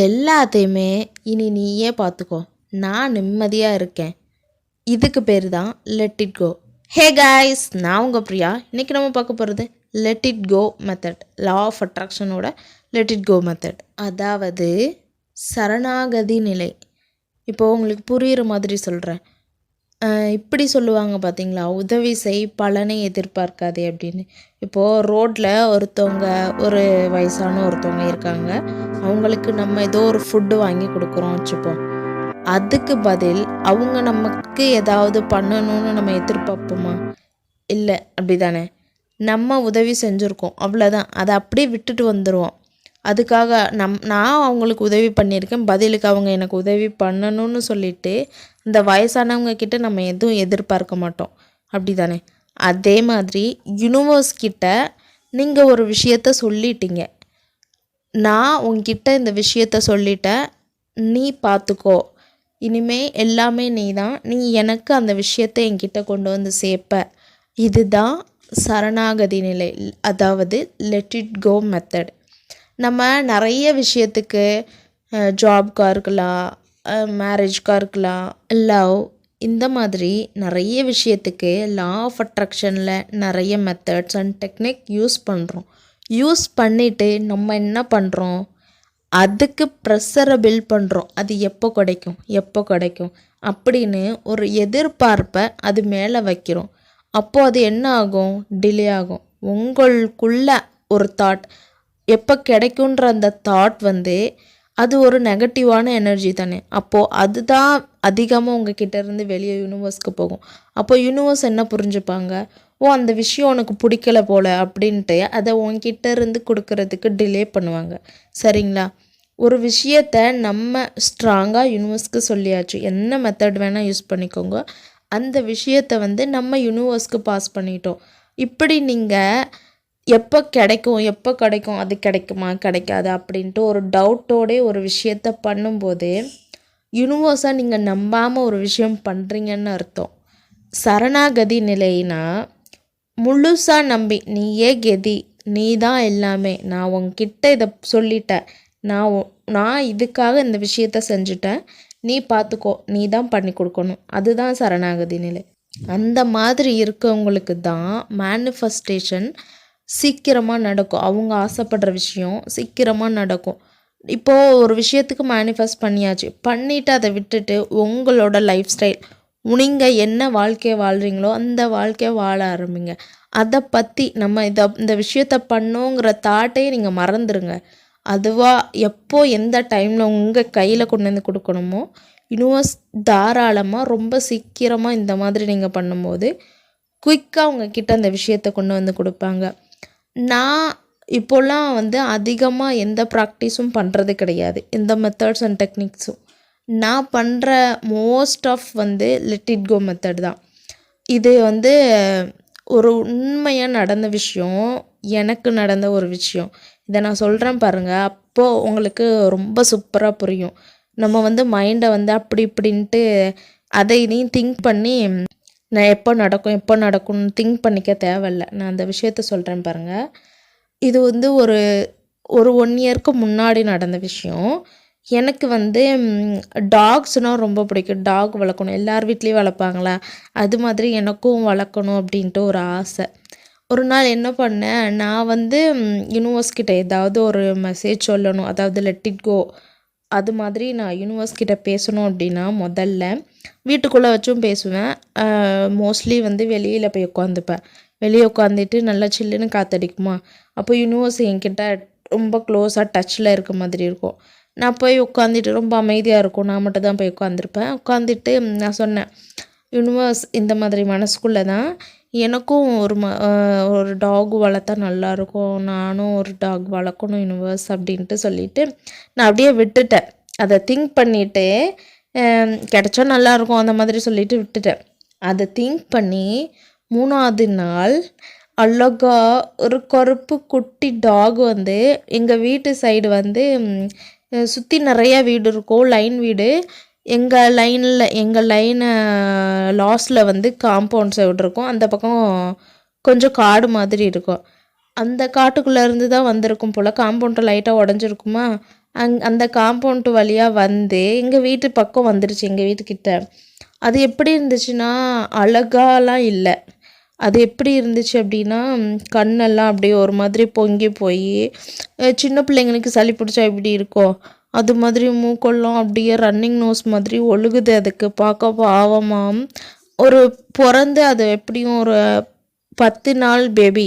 எல்லாத்தையுமே இனி நீயே பார்த்துக்கோ. நான் நிம்மதியாக இருக்கேன். இதுக்கு பேர் தான் let it go hey guys நான் உங்கள் பிரியா. இன்றைக்கி நம்ம பார்க்க போகிறது let it go method law of அட்ராக்ஷனோட let it go method அதாவது சரணாகதி நிலை. இப்போது உங்களுக்கு புரிகிற மாதிரி சொல்கிறேன் இப்படி சொல்லுவாங்க பார்த்தீங்களா உதவி செய் பலனை எதிர்பார்க்காதே அப்படின்னு. இப்போது ரோட்டில் ஒருத்தவங்க ஒரு வயசான ஒருத்தவங்க இருக்காங்க. அவங்களுக்கு நம்ம ஏதோ ஒரு ஃபுட்டு வாங்கி கொடுக்குறோம் வச்சுப்போம். அதுக்கு பதில் அவங்க நமக்கு ஏதாவது பண்ணணும்னு நம்ம எதிர்பார்ப்போமா? இல்லை அப்படி தானே நம்ம உதவி செஞ்சுருக்கோம் அவ்வளோதான் அதை அப்படியே விட்டுட்டு வந்துடுவோம் அதுக்காக நம் நான் அவங்களுக்கு உதவி பண்ணியிருக்கேன். பதிலுக்கு அவங்க எனக்கு உதவி பண்ணணும்னு சொல்லிட்டு இந்த வயசானவங்க கிட்ட நம்ம எதுவும் எதிர்பார்க்க மாட்டோம். அப்படி தானே அதே மாதிரி யூனிவர்ஸ் கிட்ட நீங்கள் ஒரு விஷயத்த சொல்லிட்டீங்க. நான் உங்ககிட்ட இந்த விஷயத்த சொல்லிட்டேன். நீ பார்த்துக்கோ இனிமே எல்லாமே நீ தான் நீ எனக்கு அந்த விஷயத்தை என்கிட்ட கொண்டு வந்து சேர்ப்ப. இதுதான் சரணாகதி நிலை. அதாவது லெட் இட் கோ மெத்தட் நம்ம நிறைய விஷயத்துக்கு ஜாப்க்காக இருக்கலாம் மேரேஜ்க்காக இருக்கலாம். லவ் இந்த மாதிரி நிறைய விஷயத்துக்கு லா ஆஃப் அட்ராக்ஷனில் நிறைய மெத்தட்ஸ் அண்ட் டெக்னிக் யூஸ் பண்ணுறோம் யூஸ் பண்ணிவிட்டு நம்ம என்ன பண்ணுறோம் அதுக்கு ப்ரெஷரை பில்ட் பண்ணுறோம் அது எப்போ கிடைக்கும்? எப்போ கிடைக்கும்? அப்படின்னு ஒரு எதிர்பார்ப்பை அது மேலே வைக்கிறோம். அப்போது அது என்ன ஆகும்? டிலே ஆகும். உங்களுக்குள்ள ஒரு தாட் எப்போ கிடைக்குன்ற அந்த தாட் வந்து அது ஒரு நெகட்டிவான எனர்ஜி தானே. அப்போது அதுதான் அதிகமாக உங்கள் இருந்து வெளியே யூனிவர்ஸ்க்கு போகும். அப்போ யூனிவர்ஸ் என்ன புரிஞ்சுப்பாங்க? ஓ அந்த விஷயம் உனக்கு பிடிக்கல போல் அப்படின்ட்டு அதை உன்கிட்ட இருந்து கொடுக்கறதுக்கு டிலே பண்ணுவாங்க. சரிங்களா? ஒரு விஷயத்த நம்ம ஸ்ட்ராங்காக யூனிவர்ஸ்க்கு சொல்லியாச்சு என்ன மெத்தட் வேணால் யூஸ் பண்ணிக்கோங்க. அந்த விஷயத்தை வந்து நம்ம யூனிவர்ஸ்க்கு பாஸ் பண்ணிட்டோம். இப்படி நீங்கள் எப்போ கிடைக்கும் எப்போ கிடைக்கும் அது கிடைக்குமா கிடைக்காது அப்படின்ட்டு ஒரு டவுட்டோடே ஒரு விஷயத்த பண்ணும்போது யூனிவர்ஸாக நீங்கள் நம்பாமல் ஒரு விஷயம் பண்ணுறீங்கன்னு அர்த்தம். சரணாகதி நிலைனா முழுசாக நம்பி நீயே கெதி நீ தான் எல்லாமே. நான் உன்கிட்ட இதை சொல்லிட்டேன். நான் நான் இதுக்காக இந்த விஷயத்த செஞ்சுட்டேன். நீ பார்த்துக்கோ நீ தான் பண்ணி கொடுக்கணும். அதுதான் சரணாகதி நிலை. அந்த மாதிரி இருக்கவங்களுக்கு தான் மேனிஃபெஸ்டேஷன் சீக்கிரமாக நடக்கும். அவங்க ஆசைப்படுற விஷயம் சீக்கிரமாக நடக்கும். இப்போது ஒரு விஷயத்துக்கு மேனிஃபெஸ்ட் பண்ணியாச்சு. பண்ணிவிட்டு அதை விட்டுட்டு உங்களோட லைஃப் ஸ்டைல் நீங்கள் என்ன வாழ்க்கையை வாழ்கிறீங்களோ அந்த வாழ்க்கையை வாழ ஆரம்பிங்க. அதை பற்றி நம்ம இதை இந்த விஷயத்த பண்ணோங்கிற தாட்டையே நீங்கள் மறந்துடுங்க அதுவாக எப்போ எந்த டைமில் உங்கள் கையில் கொண்டு வந்து கொடுக்கணுமோ யூனிவர்ஸ் தாராளமாக ரொம்ப சீக்கிரமாக இந்த மாதிரி நீங்கள் பண்ணும்போது குயிக்காக உங்ககிட்ட அந்த விஷயத்தை கொண்டு வந்து கொடுப்பாங்க. நான் இப்போல்லாம் வந்து அதிகமாக எந்த ப்ராக்டிஸும் பண்ணுறது கிடையாது. இந்த மெத்தட்ஸ் அண்ட் டெக்னிக்ஸும் நான் பண்ணுற மோஸ்ட் ஆஃப் வந்து லெட் இட் கோ மெத்தட் தான். இது வந்து ஒரு உண்மையாக நடந்த விஷயம் எனக்கு நடந்த ஒரு விஷயம். இதை நான் சொல்கிறேன் பாருங்கள் அப்போது உங்களுக்கு ரொம்ப சூப்பராக புரியும். நம்ம வந்து மைண்டை வந்து அப்படி இப்படின்ட்டு அதை இதையும் திங்க் பண்ணி நான் எப்போ நடக்கும் எப்போ நடக்கும்னு திங்க் பண்ணிக்க தேவையில்ல. நான் அந்த விஷயத்த சொல்கிறேன் பாருங்கள் இது வந்து ஒரு ஒரு ஒன் இயர்க்கு முன்னாடி நடந்த விஷயம். எனக்கு வந்து டாக்ஸ்னால் ரொம்ப பிடிக்கும். டாக் வளர்க்கணும். எல்லார் வீட்லேயும் வளர்ப்பாங்களா? அது மாதிரி எனக்கும் வளர்க்கணும் அப்படின்ட்டு ஒரு ஆசை. ஒரு நாள் என்ன பண்ணேன்? நான் வந்து யூனிவர்ஸ்கிட்ட ஏதாவது ஒரு மெசேஜ் சொல்லணும். அதாவது லெட் இட் கோ அது மாதிரி நான் யூனிவர்ஸ் கிட்ட பேசணும் அப்படின்னா முதல்ல வீட்டுக்குள்ளே வச்சும் பேசுவேன். மோஸ்ட்லி வந்து வெளியில் போய் உட்காந்துப்பேன் வெளியே உட்காந்துட்டு நல்லா சில்லுன்னு காற்றடிக்குமா அப்போ யூனிவர்ஸ் என்கிட்ட ரொம்ப க்ளோஸாக டச்சில் இருக்க மாதிரி இருக்கும். நான் போய் உட்காந்துட்டு ரொம்ப அமைதியாக இருக்கும். நான் மட்டும் தான் போய் உட்காந்துருப்பேன் உட்காந்துட்டு நான் சொன்னேன் யூனிவர்ஸ் இந்த மாதிரி மனசுக்குள்ளே தான் எனக்கும் ஒரு ம ஒரு டாக் வளர்த்தா நல்லாயிருக்கும். நானும் ஒரு டாக் வளர்க்கணும் யூனிவர்ஸ் அப்படின்ட்டு சொல்லிவிட்டு நான் அப்படியே விட்டுட்டேன். அதை திங்க் பண்ணிவிட்டு கிடச்சா நல்லாயிருக்கும் அந்த மாதிரி சொல்லிட்டு விட்டுட்டேன். அதை திங்க் பண்ணி மூணாவது நாள் அழகா ஒரு கருப்பு குட்டி டாக் வந்து எங்கள் வீட்டு சைடு வந்து சுற்றி நிறையா வீடு இருக்கும். லைன் வீடு. எங்கள் லைனில் எங்கள் லைனை லாஸ்ட்டில் வந்து காம்பவுண்ட் சைடு இருக்கும் அந்த பக்கம் கொஞ்சம் காடு மாதிரி இருக்கும். அந்த காட்டுக்குள்ளே இருந்து தான் வந்திருக்கும் போல். காம்பவுண்ட்டை லைட்டாக உடஞ்சிருக்குமா? அங் அந்த காம்பவுண்ட் வழியாக வந்து எங்கள் வீட்டு பக்கம் வந்துருச்சு எங்கள் வீட்டுக்கிட்ட. அது எப்படி இருந்துச்சுன்னா அழகாலாம் இல்லை. அது எப்படி இருந்துச்சு அப்படின்னா கண்ணெல்லாம் அப்படியே ஒரு மாதிரி பொங்கி போய் சின்ன பிள்ளைங்களுக்கு சளி பிடிச்சா எப்படி இருக்கோ அது மாதிரி மூக்கெல்லாம் அப்படியே ரன்னிங் நோஸ் மாதிரி ஒழுகுது அதுக்கு. பார்க்க பாவமாம் ஒரு பிறந்து அது எப்படியும் ஒரு பத்து நாள் பேபி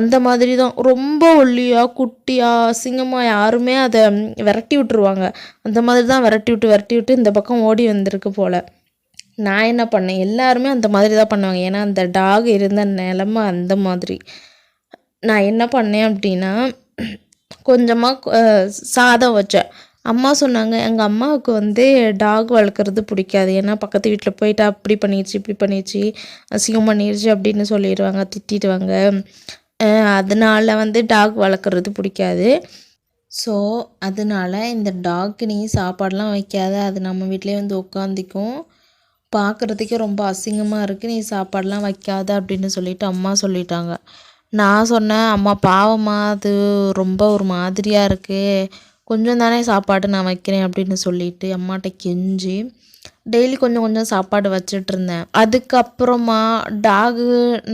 அந்த மாதிரி தான் ரொம்ப ஒல்லியாக குட்டியாக அசிங்கமாக யாருமே அதை விரட்டி விட்டுருவாங்க. அந்த மாதிரி தான் விரட்டி விட்டு விரட்டி விட்டு இந்த பக்கம் ஓடி வந்திருக்கு போல். நான் என்ன பண்ணேன்? எல்லாருமே அந்த மாதிரி தான் பண்ணுவாங்க. ஏன்னா அந்த டாக் இருந்த நிலமை அந்த மாதிரி. நான் என்ன பண்ணேன் அப்படின்னா கொஞ்சமாக சாதம் வச்சேன். அம்மா சொன்னாங்க எங்கள் அம்மாவுக்கு வந்து டாக் வளர்க்குறது பிடிக்காது. ஏன்னா பக்கத்து வீட்டில் போயிட்டு அப்படி பண்ணிடுச்சு இப்படி பண்ணிடுச்சு அசிங்கம் பண்ணிடுச்சு அப்படின்னு சொல்லிடுவாங்க திட்டிடுவாங்க. அதனால் அதனால வந்து டாக் வளர்க்குறது பிடிக்காது. ஸோ அதனால இந்த டாக்கு நீ சாப்பாடெலாம் வைக்காத. அது நம்ம வீட்டிலே வந்து உட்காந்துக்கும் பார்க்குறதுக்கே ரொம்ப அசிங்கமாக இருக்குது நீ சாப்பாடெலாம் வைக்காத அப்படின்னு சொல்லிட்டு அம்மா சொல்லிட்டாங்க. நான் சொன்னேன் அம்மா பாவமாக அது ரொம்ப ஒரு மாதிரியாக இருக்குது கொஞ்சம் தானே சாப்பாடு நான் வைக்கிறேன் அப்படின்னு சொல்லிட்டு அம்மாட்ட கெஞ்சி டெய்லி கொஞ்சம் கொஞ்சம் சாப்பாடு வச்சுட்டு இருந்தேன் அதுக்கப்புறமா டாகு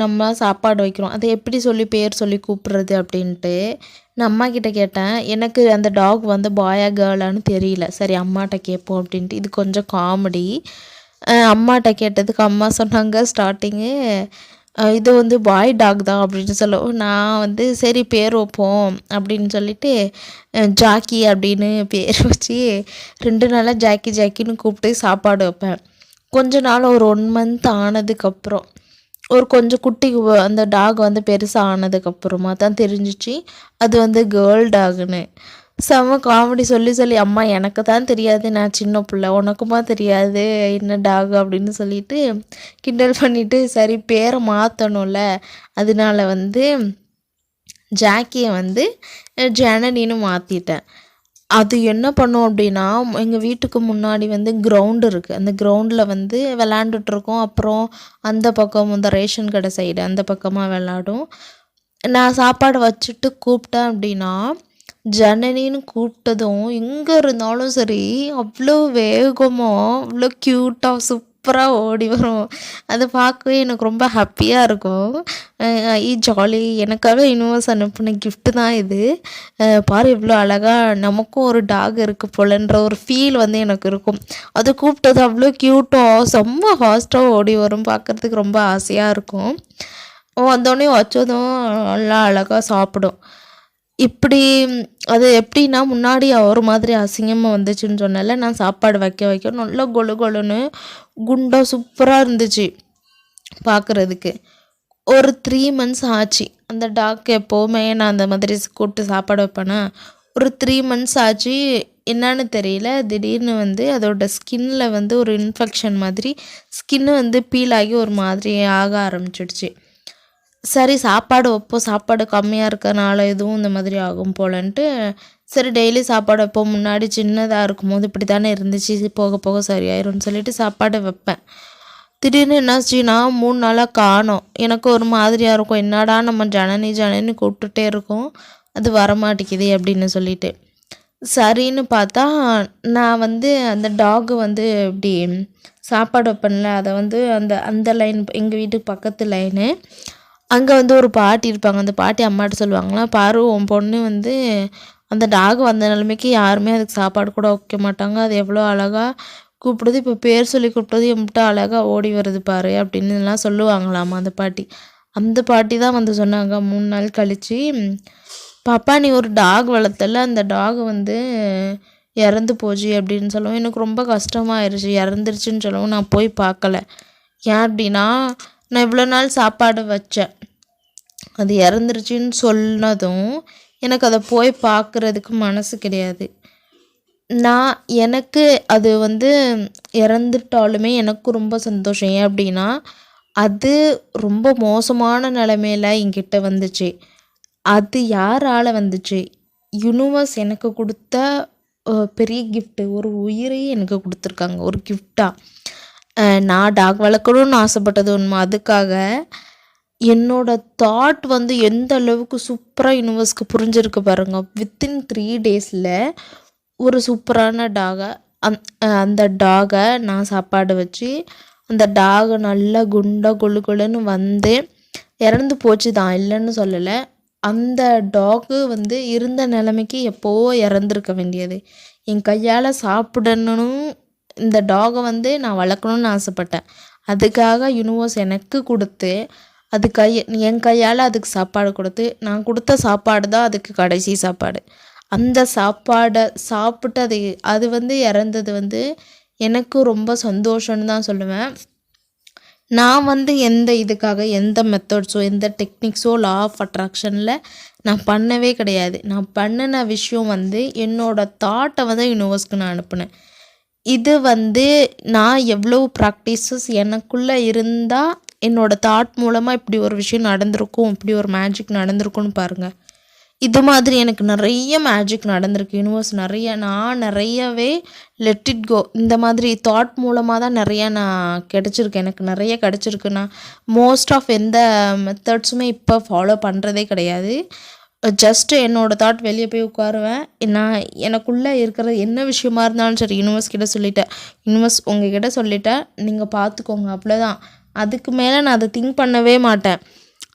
நம்ம சாப்பாடு வைக்கிறோம். அதை எப்படி சொல்லி பேர் சொல்லி கூப்பிட்றது அப்படின்ட்டு நான் அம்மா கிட்ட கேட்டேன். எனக்கு அந்த டாக் வந்து பாயா கேர்ளான்னு தெரியல. சரி அம்மாட்ட கேட்போம் அப்படின்ட்டு. இது கொஞ்சம் காமெடி அம்மாட்ட கேட்டதுக்கு அம்மா சொன்னாங்க ஸ்டார்டிங்கு இது வந்து பாய் டாக் தான் அப்படின்னு சொல்லவும் நான் வந்து சரி பேர் வைப்போம் அப்படின்னு சொல்லிட்டு ஜாக்கி அப்படின்னு பேர் வச்சு ரெண்டு நாளாக ஜாக்கி ஜாக்கின்னு கூப்பிட்டு சாப்பாடு வைப்பேன். கொஞ்ச நாள் ஒரு ஒன் மந்த் ஆனதுக்கப்புறம் ஒரு கொஞ்சம் குட்டி அந்த டாக் வந்து பெருசாக ஆனதுக்கப்புறமா தான் தெரிஞ்சிச்சு அது வந்து கேர்ள் டாகுன்னு செம்ம காமெடி சொல்லி சொல்லி அம்மா எனக்கு தான் தெரியாது நான் சின்ன பிள்ளை உனக்குமா தெரியாது என்ன டாக் அப்படின்னு சொல்லிட்டு கிண்டல் பண்ணிட்டு சரி பேரை மாற்றணும்ல அதனால வந்து ஜாக்கியை வந்து ஜனனின்னு மாற்றிட்டேன் அது என்ன பண்ணும் அப்படின்னா எங்கள் வீட்டுக்கு முன்னாடி வந்து கிரவுண்டு இருக்குது அந்த கிரவுண்டில் வந்து விளாண்டுட்ருக்கோம் அப்புறம் அந்த பக்கம் இந்த ரேஷன் கடை சைடு அந்த பக்கமாக விளாடும் நான் சாப்பாடு வச்சுட்டு கூப்பிட்டேன் அப்படின்னா ஜனனின்னு கூப்பிட்டதும் எங்கே இருந்தாலும் சரி அவ்வளோ வேகமாக அவ்வளோ க்யூட்டாக சூப்பராக ஓடி வரும். அதை பார்க்கவே எனக்கு ரொம்ப ஹாப்பியாக இருக்கும். ஈ ஜாலி எனக்காக யூனிவர்ஸ் அனுப்பின கிஃப்ட்டு தான் இது. பாரு இவ்வளோ அழகாக நமக்கும் ஒரு டாக் இருக்குது போலன்ற ஒரு ஃபீல் வந்து எனக்கு இருக்கும். அது கூப்பிட்டது அவ்வளோ க்யூட்டாக செம்ம ஃபாஸ்ட்டாக ஓடி வரும். பார்க்குறதுக்கு ரொம்ப ஆசையாக இருக்கும். வந்தோடனே வச்சதும் நல்லா அழகாக சாப்பிடும். இப்படி அது எப்படின்னா முன்னாடி ஒரு மாதிரி அசிங்கமாக வந்துச்சுன்னு சொன்னால நான் சாப்பாடு வைக்க வைக்க நல்லா கொழு கொழுன்னு குண்டாக சூப்பராக இருந்துச்சு பார்க்குறதுக்கு ஒரு த்ரீ மந்த்ஸ் ஆச்சு. அந்த டாக் எப்போவுமே நான் அந்த மாதிரி கூப்பிட்டு சாப்பாடு வைப்பேனா ஒரு த்ரீ மந்த்ஸ் ஆச்சு. என்னன்னு தெரியல. திடீர்னு வந்து அதோட ஸ்கின்னில் வந்து ஒரு இன்ஃபெக்ஷன் மாதிரி ஸ்கின்னு வந்து பீல் ஆகி ஒரு மாதிரி ஆக ஆரம்பிச்சிடுச்சு. சரி சாப்பாடு வைப்போம். சாப்பாடு கம்மியாக இருக்கனால எதுவும் இந்த மாதிரி ஆகும் போலன்ட்டு சரி டெய்லி சாப்பாடு வைப்போம். முன்னாடி சின்னதாக இருக்கும்போது இப்படி தானே இருந்துச்சு போக போக சரியாயிரும்னு சொல்லிட்டு சாப்பாடு வைப்பேன். திடீர்னு என்னாச்சுன்னா மூணு நாளாக காணோம். எனக்கு ஒரு மாதிரியாக இருக்கும். என்னடா நம்ம ஜனனி ஜனனி கூப்பிட்டுட்டே இருக்கோம். அது வரமாட்டேங்குது அப்படின்னு சொல்லிட்டு. சரின்னு பார்த்தா நான் வந்து அந்த டாகு வந்து இப்படி சாப்பாடு வைப்பேன்ல. அதை வந்து அந்த அந்த லைன் எங்கள் வீட்டுக்கு பக்கத்து லைனு அங்கே வந்து ஒரு பாட்டி இருப்பாங்க. அந்த பாட்டி அம்மாட்ட சொல்லுவாங்களாம் பாரு உன் பொண்ணு வந்து அந்த டாக் வந்த நிலைமைக்கு யாருமே அதுக்கு சாப்பாடு கூட வைக்க மாட்டாங்க. அது எவ்வளோ அழகாக கூப்பிடுது. இப்போ பேர் சொல்லி கூப்பிட்டது எம்பிட்ட அழகாக ஓடி வருது பாரு அப்படின்னுலாம் சொல்லுவாங்களாம் சொல்லுவாங்களாமா அந்த பாட்டி. அந்த பாட்டி தான் வந்து சொன்னாங்க. மூணு நாள் கழிச்சு பாப்பா நீ ஒரு டாக் வளர்த்தல. அந்த டாக் வந்து இறந்து போச்சு அப்படின்னு சொல்லவும் எனக்கு ரொம்ப கஷ்டமாயிருச்சு. இறந்துருச்சுன்னு சொல்லவும் நான் போய் பார்க்கல. ஏன் அப்படின்னா நான் இவ்வளோ நாள் சாப்பாடு வச்சேன். அது இறந்துருச்சின்னு சொன்னதும் எனக்கு அதை போய் பார்க்குறதுக்கு மனசு கிடையாது. நான் எனக்கு அது வந்து இறந்துட்டாலுமே எனக்கு ரொம்ப சந்தோஷம். ஏன் அப்படின்னா அது ரொம்ப மோசமான நிலமையில என்கிட்ட வந்துச்சு. அது யாரால் வந்துச்சு? யூனிவர்ஸ் எனக்கு கொடுத்த பெரிய கிஃப்ட்டு ஒரு உயிரையே எனக்கு கொடுத்துருக்காங்க. ஒரு கிஃப்டாக நான் டாக் வளர்க்கணும்னு ஆசைப்பட்டது உண்மை. அதுக்காக என்னோட தாட் வந்து எந்த அளவுக்கு சூப்பராக யூனிவர்ஸ்க்கு புரிஞ்சிருக்கு பாருங்க. வித்தின் த்ரீ டேஸில் ஒரு சூப்பரான டாகை அந் அந்த டாகை நான் சாப்பாடு வச்சு அந்த டாகை நல்லா குண்டா கொழு கொழுன்னு வந்து இறந்து போச்சு தான் இல்லைன்னு சொல்லலை. அந்த டாகு வந்து இருந்த நிலைமைக்கு எப்போவோ இறந்துருக்க வேண்டியது. என் கையால் சாப்பிடணும் இந்த டாகை வந்து நான் வளர்க்கணுன்னு ஆசைப்பட்டேன். அதுக்காக யூனிவர்ஸ் எனக்கு கொடுத்து அது கை என் கையால் அதுக்கு சாப்பாடு கொடுத்து நான் கொடுத்த சாப்பாடு தான் அதுக்கு கடைசி சாப்பாடு. அந்த சாப்பாடை சாப்பிட்டு அது அது வந்து இறந்தது வந்து எனக்கு ரொம்ப சந்தோஷம்னு தான் சொல்லுவேன். நான் வந்து எந்த இதுக்காக எந்த மெத்தட்ஸோ எந்த டெக்னிக்ஸோ லா ஆஃப் அட்ராக்ஷனில் நான் பண்ணவே கிடையாது. நான் பண்ணின விஷயம் வந்து என்னோடய தாட்டை வந்து யூனிவர்ஸ்க்கு நான் அனுப்புனேன். இது வந்து நான் எவ்வளோ ப்ராக்டிஸஸ் எனக்குள்ளே இருந்தால் என்னோடய தாட் மூலமாக இப்படி ஒரு விஷயம் நடந்திருக்கும் இப்படி ஒரு மேஜிக் நடந்திருக்கும்னு பாருங்கள் இது மாதிரி எனக்கு நிறைய மேஜிக் நடந்திருக்கு யூனிவர்ஸ் நிறைய நான் நிறையவே லெட் இட் கோ இந்த மாதிரி தாட் மூலமாக தான் நிறையா நான் கிடச்சிருக்கு எனக்கு நிறைய கிடச்சிருக்கு. நான் மோஸ்ட் ஆஃப் எந்த மெத்தட்ஸுமே இப்போ ஃபாலோ பண்ணுறதே கிடையாது. ஜஸ்ட்டு என்னோடய தாட் வெளியே போய் உட்காருவேன். நான் எனக்குள்ளே இருக்கிற என்ன விஷயமா இருந்தாலும் சரி யூனிவர்ஸ் கிட்டே சொல்லிட்டேன். யூனிவர்ஸ் உங்ககிட்ட சொல்லிட்டேன். நீங்கள் பார்த்துக்கோங்க அவ்வளோதான் அதுக்கு மேலே நான் அதை திங்க் பண்ணவே மாட்டேன்.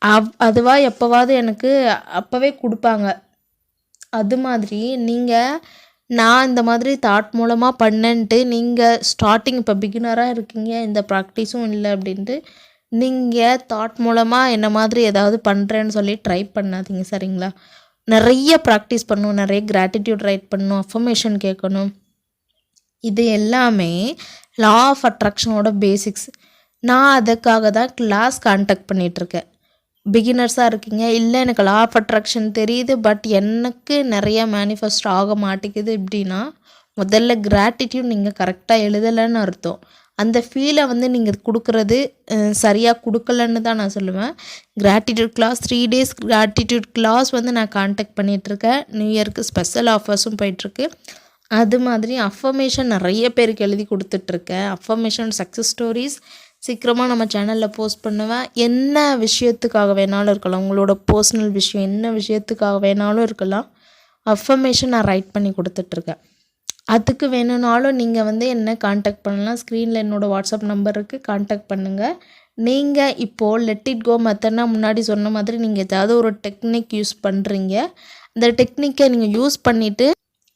அவ் அதுவாக எப்போவாவது எனக்கு அப்போவே கொடுப்பாங்க. அது மாதிரி நீங்கள் நான் இந்த மாதிரி தாட் மூலமாக பண்ணேன்ட்டு நீங்கள் ஸ்டார்டிங் இப்போ பிகினராக இருக்கீங்க இந்த ப்ராக்டிஸும் இல்லை அப்படின்ட்டு நீங்கள் தாட் மூலமாக என்ன மாதிரி ஏதாவது பண்ணுறேன்னு சொல்லி ட்ரை பண்ணாதீங்க சரிங்களா? நிறைய ப்ராக்டிஸ் பண்ணணும் நிறைய கிராட்டிடியூட் ரைட் பண்ணணும் அஃபர்மேஷன் கேட்கணும். இது எல்லாமே லா ஆஃப் அட்ராக்ஷனோட பேசிக்ஸ் நான் அதுக்காக தான் கிளாஸ் கான்டாக்ட் பண்ணிகிட்ருக்கேன் பிகினர்ஸாக இருக்கீங்க இல்லை எனக்கு லா ஆஃப் அட்ராக்ஷன் தெரியுது பட் எனக்கு நிறைய மேனிஃபெஸ்ட் ஆக மாட்டேங்குது இப்படின்னா முதல்ல கிராட்டிடியூட் நீங்கள் கரெக்டாக எழுதலைன்னு அர்த்தம். அந்த ஃபீலை வந்து நீங்கள் கொடுக்குறது சரியாக கொடுக்கலன்னு தான் நான் சொல்லுவேன். Gratitude class three days gratitude class வந்து நான் காண்டாக்ட் பண்ணிகிட்ருக்கேன் நியூ இயருக்கு ஸ்பெஷல் ஆஃபர்ஸும் போயிட்டுருக்கு. அது மாதிரி அஃபர்மேஷன் நிறைய பேருக்கு எழுதி கொடுத்துட்ருக்கேன் அஃபர்மேஷன் சக்ஸஸ் ஸ்டோரிஸ் சீக்கிரமாக நம்ம சேனலில் போஸ்ட் பண்ணுவேன். என்ன விஷயத்துக்காக வேணாலும் இருக்கலாம். உங்களோட பர்சனல் விஷயம் என்ன விஷயத்துக்காக வேணாலும் இருக்கலாம். அஃபர்மேஷன் நான் ரைட் பண்ணி கொடுத்துட்ருக்கேன் அதுக்கு வேணும்னாலும் நீங்கள் வந்து என்ன காண்டாக்ட் பண்ணலாம். ஸ்க்ரீனில் என்னோடய வாட்ஸ்அப் நம்பருக்கு காண்டாக்ட் பண்ணுங்கள் நீங்கள் இப்போது லெட் இட் கோ மெத்தட்னா முன்னாடி சொன்ன மாதிரி நீங்கள் ஏதாவது ஒரு டெக்னிக் யூஸ் பண்ணுறீங்க அந்த டெக்னிக்கை நீங்கள் யூஸ் பண்ணிவிட்டு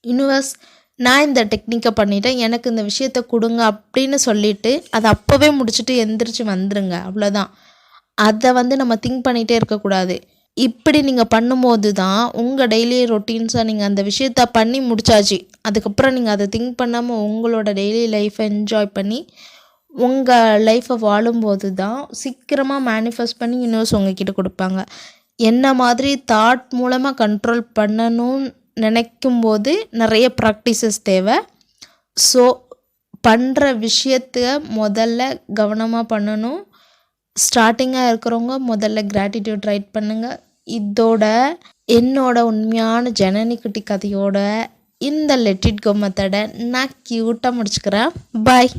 யூனிவர்ஸ் நான் இந்த டெக்னிக்கை பண்ணிவிட்டேன் எனக்கு இந்த விஷயத்த கொடுங்க அப்படின்னு சொல்லிவிட்டு அதை அப்போவே முடிச்சுட்டு எந்திரிச்சு வந்துடுங்க அவ்வளோதான் அதை வந்து நம்ம திங்க் பண்ணிகிட்டே இருக்கக்கூடாது. இப்படி நீங்கள் பண்ணும்போது தான் உங்கள் டெய்லி ரொட்டீன்ஸாக நீங்கள் அந்த விஷயத்த பண்ணி முடிச்சாச்சு. அதுக்கப்புறம் நீங்கள் அதை திங்க் பண்ணாமல் உங்களோட டெய்லி லைஃப்பை என்ஜாய் பண்ணி உங்கள் லைஃப்பை வாழும்போது தான் சீக்கிரமாக மேனிஃபெஸ்ட் பண்ணி யூனிவர்ஸ் உங்ககிட்ட கொடுப்பாங்க. என்ன மாதிரி தாட் மூலமாக கண்ட்ரோல் பண்ணணும்னு நினைக்கும்போது நிறைய ப்ராக்டிசஸ் தேவை. ஸோ பண்ணுற விஷயத்த முதல்ல கவனமாக பண்ணணும். ஸ்டார்டிங்காக இருக்கிறவங்க முதல்ல கிராட்டிடியூட் ரைட் பண்ணுங்கள் இதோட என்னோட உண்மையான ஜனனி குட்டி கதையோட இந்த லெட்டிட் கோ மெத்தடை நான் க்யூட்டாக முடிச்சுக்கிறேன். பாய்